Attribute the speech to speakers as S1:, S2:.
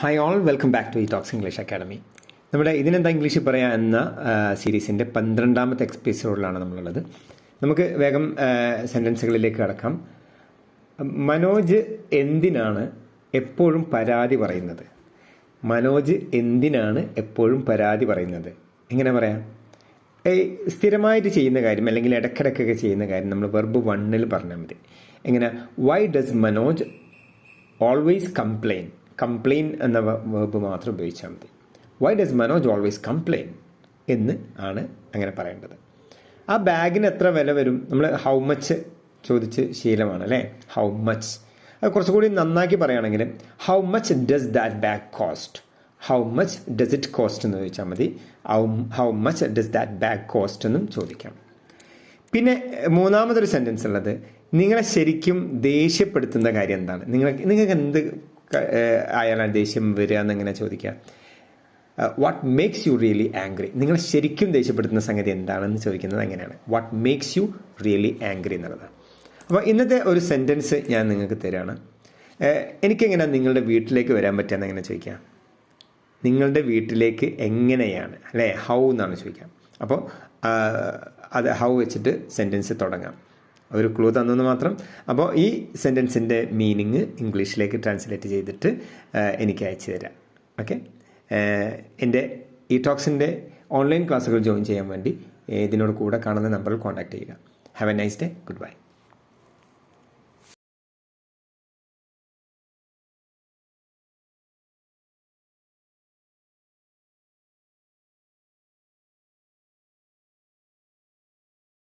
S1: Hi all welcome back to ഈ talks English academy നമ്മുടെ ഇതിനെന്താ ഇംഗ്ലീഷിൽ പറയാ എന്ന സീരീസിന്റെ പന്ത്രണ്ടാമത്തെ എക്സ്പീസോഡിലാണ് നമ്മളുള്ളത്. നമുക്ക് വേഗം സെന്റൻസുകളിലേക്ക് കടക്കാം. മനോജ് എന്തിനാണ് എപ്പോഴും പരാതി പറയുന്നത്? മനോജ് എന്തിനാണ് എപ്പോഴും പരാതി പറയുന്നത്? എങ്ങനെ പറയാം? സ്ഥിരമായിട്ട് ചെയ്യുന്ന കാര്യം അല്ലെങ്കിൽ ഇടയ്ക്കിടയ്ക്കൊക്കെ ചെയ്യുന്ന കാര്യം നമ്മൾ വെർബ് വണ്ണിൽ പറഞ്ഞാൽ മതി. എങ്ങനെ why does Manoj always complain complain എന്ന വേർബ് മാത്രം ഉപയോഗിച്ചാൽ മതി. Why does Manoj always complain എന്ന് ആണ് അങ്ങനെ പറയേണ്ടത്. ആ ബാഗിന് എത്ര വില വരും? നമ്മൾ ഹൗ മച്ച് ചോദിച്ച് ശീലമാണ് അല്ലേ? ഹൗ മച്ച് അത് കുറച്ചുകൂടി നന്നാക്കി പറയുകയാണെങ്കിൽ how much does that bag cost how much does it cost എന്ന് ചോദിച്ചാൽ മതി. How how much does that bag cost എന്നും ചോദിക്കാം. പിന്നെ മൂന്നാമതൊരു സെന്റൻസ് ഉള്ളത് നിങ്ങളെ ശരിക്കും ദേഷ്യപ്പെടുത്തുന്ന കാര്യം എന്താണ്? നിങ്ങൾ നിങ്ങൾക്ക് എന്ത് ആയാലാണ് ദേഷ്യം വരിക എന്നിങ്ങനെ ചോദിക്കുക. What makes you really angry നിങ്ങൾ ശരിക്കും ദേഷ്യപ്പെടുത്തുന്ന സംഗതി എന്താണെന്ന് ചോദിക്കുന്നത് അങ്ങനെയാണ്. What makes you really angry എന്നുള്ളതാണ് അപ്പോൾ ഇന്നത്തെ ഒരു സെന്റൻസ് ഞാൻ നിങ്ങൾക്ക് തരാണ്. എനിക്കെങ്ങനെ നിങ്ങളുടെ വീട്ടിലേക്ക് വരാൻ പറ്റുക എങ്ങനെ ചോദിക്കാം നിങ്ങളുടെ വീട്ടിലേക്ക് എങ്ങനെയാണ്? അല്ലേ? ഹൗ എന്നാണ് ചോദിക്കാം അപ്പോൾ അത് ഹൗ വെച്ചിട്ട് സെന്റൻസ് തുടങ്ങാം. ഒരു ക്ലൂ തന്നെന്ന് മാത്രം. അപ്പോൾ ഈ സെന്റൻസിന്റെ മീനിങ് ഇംഗ്ലീഷിലേക്ക് ട്രാൻസ്ലേറ്റ് ചെയ്തിട്ട് എനിക്ക് അയച്ചു തരാം. ഓക്കെ എന്റെ ഈ ടോക്സിന്റെ ഓൺലൈൻ ക്ലാസ്സുകൾ ജോയിൻ ചെയ്യാൻ വേണ്ടി ഇതിനോട് കൂടെ കാണുന്ന നമ്പറിൽ കോൺടാക്റ്റ് ചെയ്യുക. Have a nice day good bye